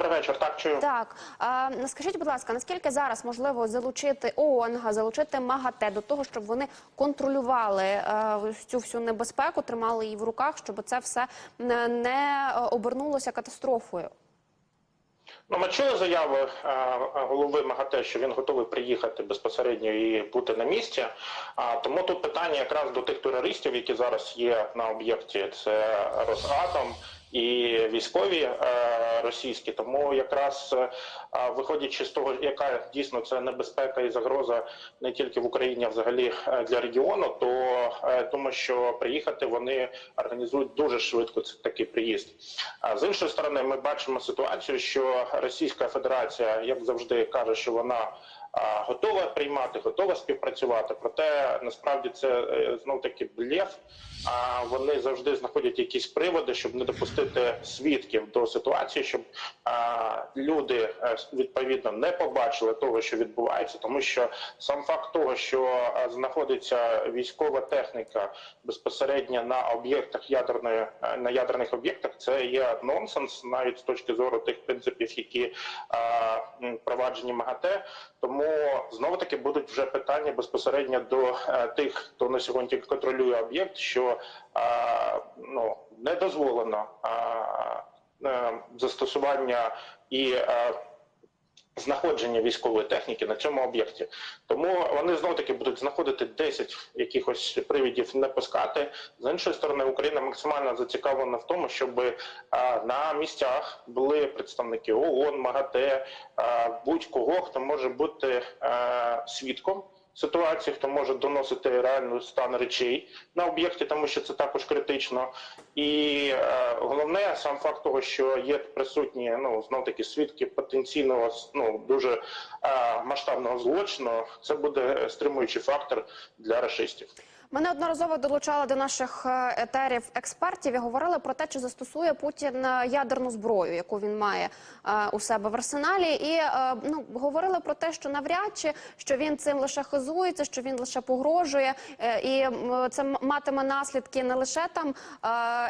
добрий вечір. Так чую. Так скажіть, будь ласка, наскільки зараз можливо залучити ООН, залучити МАГАТЕ до того, щоб вони контролювали е, цю всю небезпеку, тримали її в руках, щоб це все не, не обернулося катастрофою? Ну, ми чули заяви е, голови МАГАТЕ, що він готовий приїхати безпосередньо і бути на місці. А тому тут питання якраз до тих терористів, які зараз є на об'єкті. Це Росатом і військові е, російські. Тому якраз е, виходячи з того, яка дійсно це небезпека і загроза не тільки в Україні, а взагалі е, для регіону, то думаю, що приїхати вони організують дуже швидко такий приїзд. А з іншої сторони, ми бачимо ситуацію, що Російська Федерація, як завжди, каже, що вона готова приймати, готова співпрацювати. Проте насправді це знов таки блєф. А вони завжди знаходять якісь приводи, щоб не допустити свідків до ситуації, щоб люди е, відповідно не побачили того, що відбувається, тому що сам факт того, що знаходиться військова техніка безпосередньо на об'єктах ядерної е, на ядерних об'єктах, це є нонсенс, навіть з точки зору тих принципів, які впроваджені МАГАТЕ. Тому знову таки будуть вже питання безпосередньо до е, тих, хто на сьогодні контролює об'єкт, що е, ну не дозволено е, е, застосування і е, знаходження військової техніки на цьому об'єкті. Тому вони знов таки будуть знаходити 10 якихось привідів не пускати. З іншої сторони, Україна максимально зацікавлена в тому, щоб е, на місцях були представники ООН, МАГАТЕ, е, будь-кого, хто може бути е, свідком ситуації, хто може доносити реальний стан речей на об'єкті, тому що це також критично. І е, головне сам факт того, що є присутні ну знов таки свідки потенційного ну дуже е, масштабного злочину, це буде стримуючий фактор для расистів. Ми неодноразово долучали до наших е, етерів експертів і говорили про те, чи застосує Путін е, ядерну зброю, яку він має е, у себе в арсеналі, і ну говорили про те, що навряд чи що він цим лише хизується, що він лише погрожує, і це матиме наслідки не лише там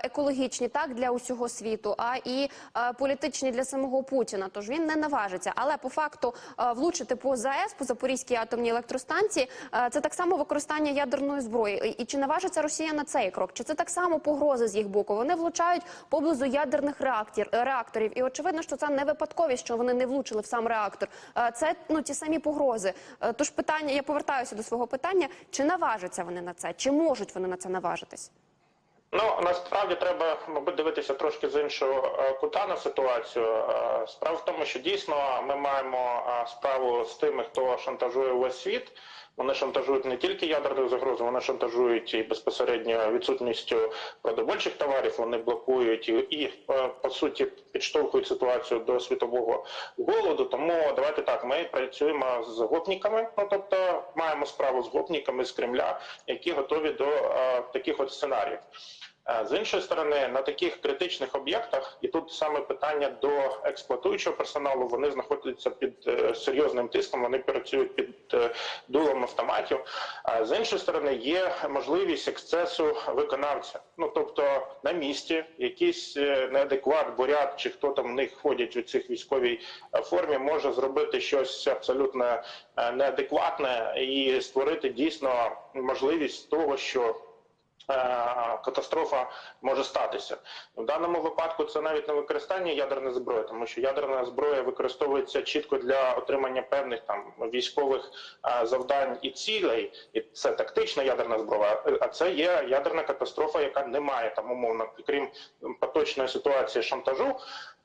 екологічні, так для усього світу, а і політичні для самого Путіна. Тож він не наважиться. Але по факту влучити по ЗАЕС, по Запорізькій атомній електростанції, це так само використання ядерної зброї. І- І чи наважиться Росія на цей крок? Чи це так само погрози з їх боку? Вони влучають поблизу ядерних реактор, реакторів, і очевидно, що це не випадковість, що вони не влучили в сам реактор. Е, Це ну ті самі погрози. Е, Тож питання, я повертаюся до свого питання: чи наважаться вони на це? Чи можуть вони на це наважитись? Ну насправді треба, мабуть, дивитися трошки з іншого е, кута на ситуацію. Е, Справа в тому, що дійсно ми маємо е, справу з тими, хто шантажує увесь світ. Вони шантажують не тільки ядерною загрозою, вони шантажують і безпосередньо відсутністю продовольчих товарів. Вони блокують і, і е, по суті підштовхують ситуацію до світового голоду. Тому давайте так. Ми працюємо з гопніками. Ну тобто маємо справу з гопніками з Кремля, які готові до а, таких от сценаріїв. Е, З іншої сторони, на таких критичних об'єктах, і тут саме питання до експлуатуючого персоналу, вони знаходяться під е, серйозним тиском, вони працюють під е, дулом автоматів. З іншої сторони, є можливість ексцесу виконавця. Ну тобто на місці якийсь неадекват, бурят чи хто там в них ходять у цих військовій формі, може зробити щось абсолютно неадекватне і створити дійсно можливість того, що катастрофа може статися. В даному випадку це навіть не використання ядерної зброї, тому що ядерна зброя використовується чітко для отримання певних там військових е, завдань і цілей, і це тактична ядерна зброя. А це є ядерна катастрофа, яка не має там умовно, крім поточної ситуації шантажу.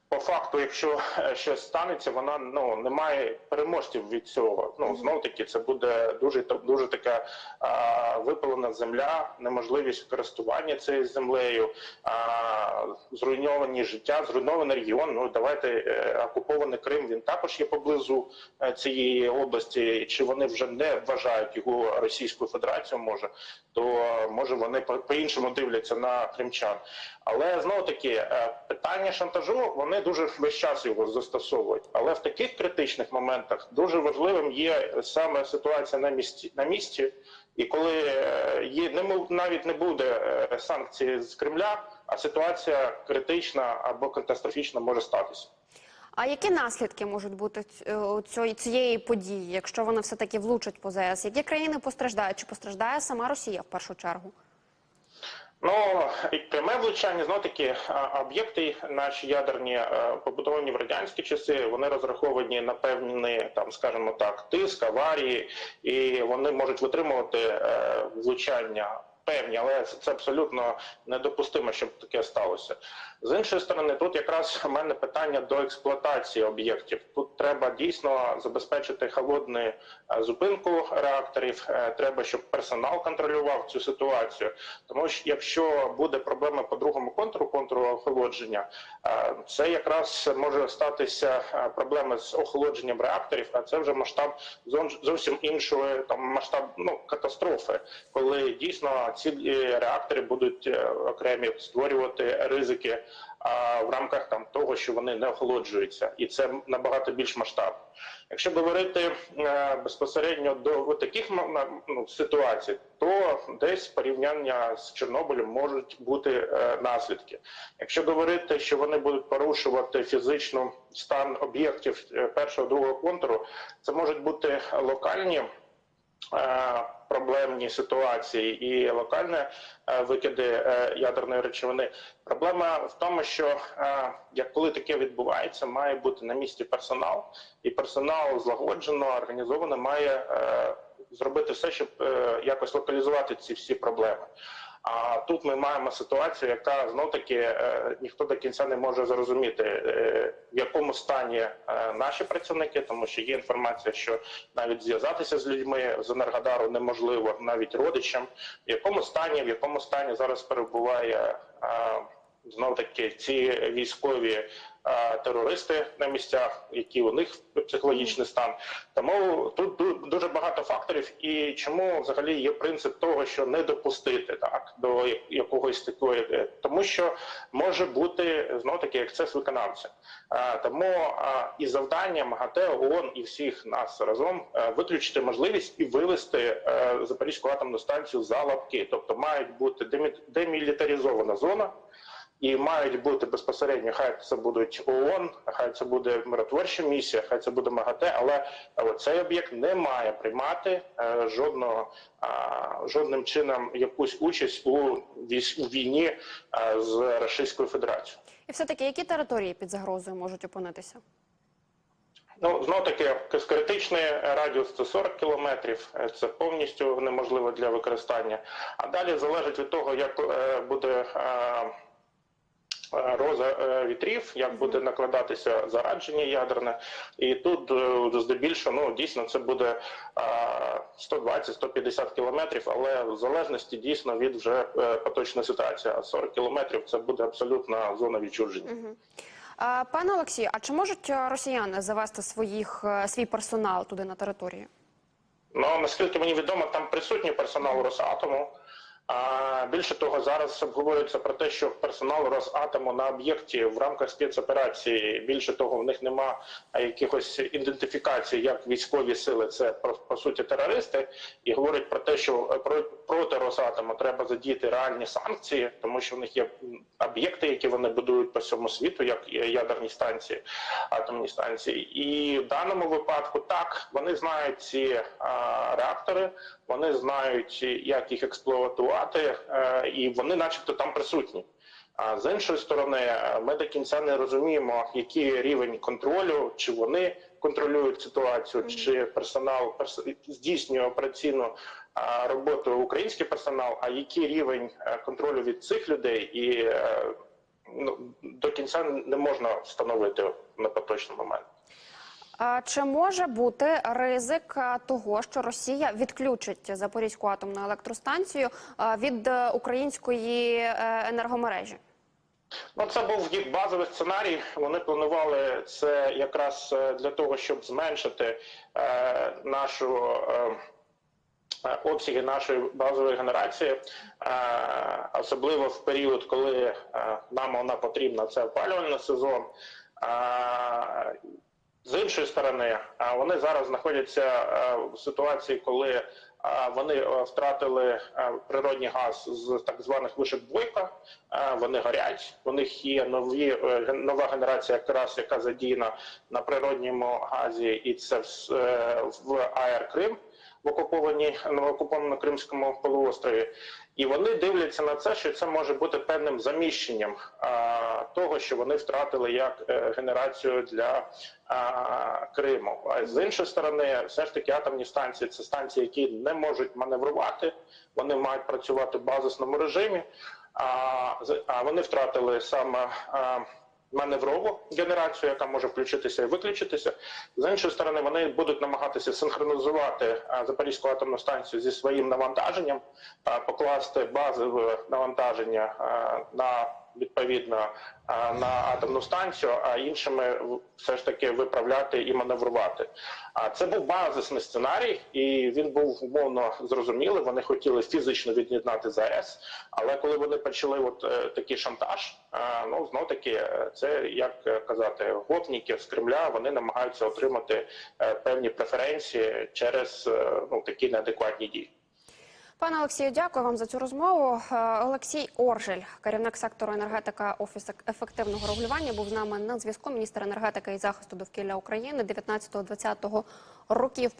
По факту, якщо е, щось станеться, вона ну не має переможців від цього. Ну знов таки це буде дуже дуже така а, випалена земля, неможливість користування цією землею, а, зруйновані життя, зруйнований регіон. Ну давайте е, окупований Крим. Він також є поблизу е, цієї області. Чи вони вже не вважають його Російською Федерацією? Може, то може вони по- по-іншому дивляться на кримчан. Але знову таки е, питання шантажу вони дуже весь час його застосовують. Але в таких критичних моментах дуже важливим є саме ситуація на місці на місці. І коли е, є не навіть не буде е, санкції з Кремля, а ситуація критична або катастрофічна може статися. А які наслідки можуть бути е, цієї події, якщо вона все таки влучить по ЗС? Які країни постраждають? Чи постраждає сама Росія в першу чергу? Ну, і пряме влучання, знов таки, об'єкти наші ядерні, е, побудовані в радянські часи, вони розраховані на певні, там, скажімо так, тиск, аварії, і вони можуть витримувати е, влучання певні, але це абсолютно недопустимо, щоб таке сталося. З іншої сторони, тут якраз у мене питання до експлуатації об'єктів. Тут треба дійсно забезпечити холодну е, зупинку реакторів. Е, Треба, щоб персонал контролював цю ситуацію. Тому що якщо буде проблема по другому контуру, контуру охолодження, е, це якраз може статися проблема з охолодженням реакторів, а це вже масштаб зовсім іншої там масштаб ну, катастрофи, коли дійсно ці е, реактори будуть е, окремі створювати ризики в рамках там того, що вони не охолоджуються, і це набагато більш масштабно. Якщо говорити е, безпосередньо до таких ну, ситуацій, то десь порівняння з Чорнобилем можуть бути наслідки. Якщо говорити, що вони будуть порушувати фізично стан об'єктів першого другого контуру, це можуть бути локальні. Е, Проблемні ситуації і локальні е, викиди е, ядерної речовини. Проблема в тому, що як коли таке відбувається, має бути на місці персонал, і персонал злагоджено, організовано має зробити все, щоб якось локалізувати ці всі проблеми. А тут ми маємо ситуацію, яка знов таки е, ніхто до кінця не може зрозуміти, е, в якому стані е, наші працівники, тому що є інформація, що навіть зв'язатися з людьми з Енергодару неможливо, навіть родичам, в якому стані, в якому стані зараз перебуває знов таки ці військові терористи на місцях, які у них психологічний стан. Тому тут дуже багато факторів, і чому взагалі є принцип того, що не допустити так до якогось такої, е, тому що може бути знов таки ексцес виконавця. Е, Тому е, і завданням МАГАТЕ, ООН і всіх нас разом виключити можливість і вивести Запорізьку атомну станцію за лапки, тобто мають бути демі- демілітаризована зона. І мають бути безпосередньо, хай це будуть ООН, хай це буде миротворча місія, хай це буде МАГАТЕ, але е, цей об'єкт не має приймати е, жодного жодним чином якусь участь у у війні е, з Російською Федерацією. І все таки, які території під загрозою можуть опинитися? Ну знов таки критичний радіус це 40 кілометрів. Це повністю неможливо для використання. А далі залежить від того, як буде. Е, Роза е, вітрів, як буде накладатися зарадження ядерне, і тут е, здебільшого ну дійсно це буде е, 120-150 кілометрів, але в залежності дійсно від вже поточної ситуації. А 40 кілометрів це буде абсолютна зона відчуження. Пане Олексію, а чи можуть росіяни завести своїх свій персонал туди на територію? Ну наскільки мені відомо, там присутній персонал Росатому. А більше того, зараз обговорюється про те, що персонал Росатому на об'єкті в рамках спецоперації більше того, в них нема якихось ідентифікацій, як військові сили, це по, суті терористи, і говорять про те, що е, про, проти Росатому треба задіяти реальні санкції, тому що в них є об'єкти, які вони будують по всьому світу, як ядерні станції, атомні станції. І в даному випадку так вони знають ці а, реактори, вони знають, як їх експлуатувати, е, і вони, начебто, там присутні. А з іншої сторони, е, ми до кінця не розуміємо, який рівень контролю, чи вони контролюють ситуацію, чи персонал перс- здійснює операційну роботу український персонал, а який рівень е, контролю від цих людей і ну, до кінця не можна встановити на поточний момент. Чи може бути ризик е, того, що Росія відключить Запорізьку атомну електростанцію е, від е, української енергомережі? Ну, це був їх базовий сценарій. Вони планували це якраз для того, щоб зменшити е, нашу е, обсяги нашої базової генерації, е, особливо в період, коли е, нам вона потрібна, це опалювальний сезон. Е, з іншої сторони, вони зараз знаходяться е, в ситуації, коли е, вони е, втратили природний газ з так званих вишок Бойка. Вони горять. У них є нові нова генерація, якраз яка задіяна на природньому газі, і це в АЕР Крим в окупованій на окупованому Кримському полуострові. І вони дивляться на це, що це може бути певним заміщенням а, того, що вони втратили як е, генерацію для а, Криму. А з іншої сторони, все ж таки атомні станції це станції, які не можуть маневрувати, вони мають працювати в базисному режимі. А, а вони втратили саме а, маневрову генерацію, яка може включитися і виключитися. З іншої сторони, вони будуть намагатися синхронізувати Запорізьку атомну станцію зі своїм навантаженням, покласти базове навантаження на відповідно на атомну станцію, а іншими все ж таки виправляти і маневрувати. А це був базисний сценарій, і він був умовно зрозумілий. Вони хотіли фізично від'єднати ЗАЕС, але коли вони почали от е, такий шантаж, е, ну знов таки е, це як е, казати, гопніки з Кремля вони намагаються отримати е, певні преференції через е, ну такі неадекватні дії. Пане Олексію, дякую вам за цю розмову. Е, Олексій Оржель, керівник сектору енергетика Офісу ефективного регулювання, був з нами на зв'язку. Міністр енергетики і захисту довкілля України 19-20 років.